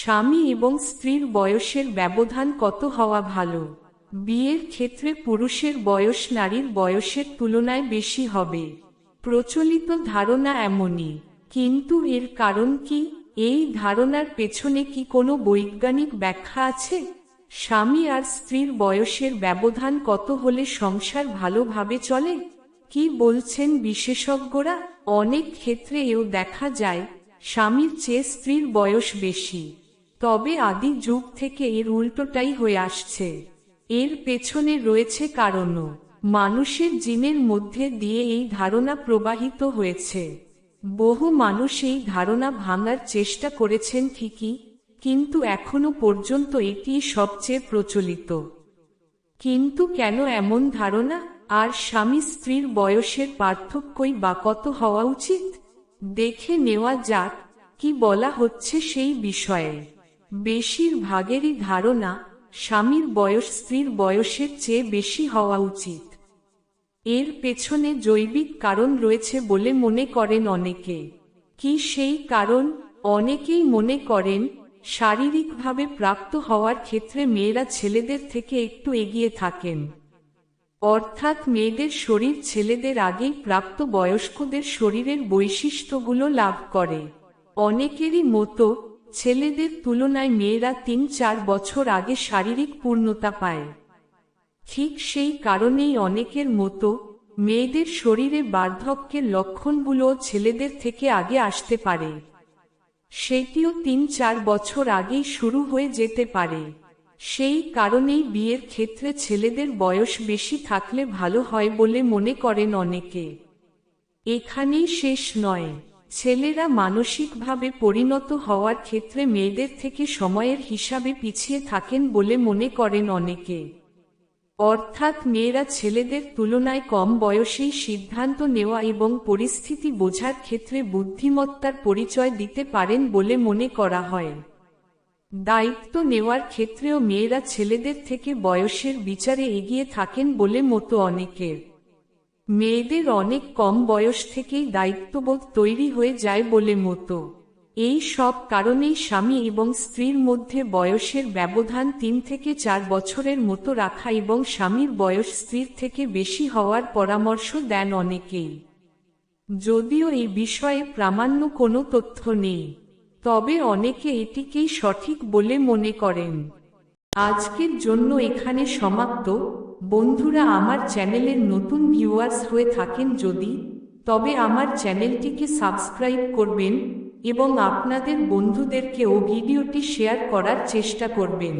স্বামী এবং স্ত্রীর বয়সের ব্যবধান কত হওয়া ভালো? বিয়ের ক্ষেত্রে পুরুষের বয়স নারীর বয়সের তুলনায় বেশি হবে। প্রচলিত ধারণা এমনই। কিন্তু এর কারণ কি? এই ধারণার পেছনে কি কোনো বৈজ্ঞানিক ব্যাখ্যা আছে? স্বামী আর স্ত্রীর বয়সের ব্যবধান কত হলে সংসার ভালোভাবে চলে? কি বলছেন বিশেষজ্ঞরা? অনেক ক্ষেত্রে এও দেখা যায়, স্বামীর চেয়ে স্ত্রীর বয়স বেশি। তবে আদি যুগ থেকে এর উল্টোটাই হয়ে আসছে। এর পেছনে রয়েছে কারণও। মানুষের জিনের মধ্যে দিয়ে এই ধারণা প্রবাহিত হয়েছে। বহু মানুষ এই ধারণা ভাঙার চেষ্টা করেছেন ঠিকই, কিন্তু এখনও পর্যন্ত এটি সবচেয়ে প্রচলিত। কিন্তু কেন এমন ধারণা? আর স্বামী স্ত্রীর বয়সের পার্থক্যই বা কত হওয়া উচিত? দেখে নেওয়া যাক, কি বলা হচ্ছে সেই বিষয়ে। বেশিরভাগেরই ধারণা স্বামীর বয়স স্ত্রীর বয়সের চেয়ে বেশি হওয়া উচিত। এর পেছনে জৈবিক কারণ রয়েছে বলে মনে করেন অনেকে। কি সেই কারণ? অনেকেই মনে করেন, শারীরিকভাবে প্রাপ্ত হওয়ার ক্ষেত্রে মেয়েরা ছেলেদের থেকে একটু এগিয়ে থাকেন। অর্থাৎ মেয়েদের শরীর ছেলেদের আগেই প্রাপ্ত বয়স্কদের শরীরের বৈশিষ্ট্যগুলো লাভ করে। অনেকেরই মতো ছেলেদের তুলনায় মেয়েরা তিন চার বছর আগে শারীরিক পূর্ণতা পায়। ঠিক সেই কারণেই অনেকের মতো মেয়েদের শরীরে বার্ধক্যের লক্ষণগুলো ছেলেদের থেকে আগে আসতে পারে। সেটিও তিন চার বছর আগেই শুরু হয়ে যেতে পারে। সেই কারণেই বিয়ের ক্ষেত্রে ছেলেদের বয়স বেশি থাকলে ভালো হয় বলে মনে করেন অনেকে। এখানেই শেষ নয়। ছেলেরা মানসিকভাবে পরিণত হওয়ার ক্ষেত্রে মেয়েদের থেকে সময়ের হিসাবে পিছিয়ে থাকেন বলে মনে করেন অনেকে। অর্থাৎ মেয়েরা ছেলেদের তুলনায় কম বয়সেই সিদ্ধান্ত নেওয়া এবং পরিস্থিতি বোঝার ক্ষেত্রে বুদ্ধিমত্তার পরিচয় দিতে পারেন বলে মনে করা হয়। দায়িত্ব নেওয়ার ক্ষেত্রেও মেয়েরা ছেলেদের থেকে বয়সের বিচারে এগিয়ে থাকেন বলে মতো অনেকের। মেয়েদের অনেক কম বয়স থেকেই দায়িত্ববোধ তৈরি হয়ে যায় বলে মতো। এই সব কারণেই স্বামী এবং স্ত্রীর মধ্যে বয়সের ব্যবধান তিন থেকে চার বছরের মতো রাখা এবং স্বামীর বয়স স্ত্রীর থেকে বেশি হওয়ার পরামর্শ দেন অনেকেই। যদিও এই বিষয়ে প্রামাণ্য কোনো তথ্য নেই, তবে অনেকে এটিকেই সঠিক বলে মনে করেন। আজকের জন্য এখানে সমাপ্ত। বন্ধুরা, আমার চ্যানেলের নতুন ভিউয়ার্স হয়ে থাকেন যদি, তবে আমার চ্যানেলটিকে সাবস্ক্রাইব করবেন এবং আপনাদের বন্ধুদেরকেও ভিডিওটি শেয়ার করার চেষ্টা করবেন।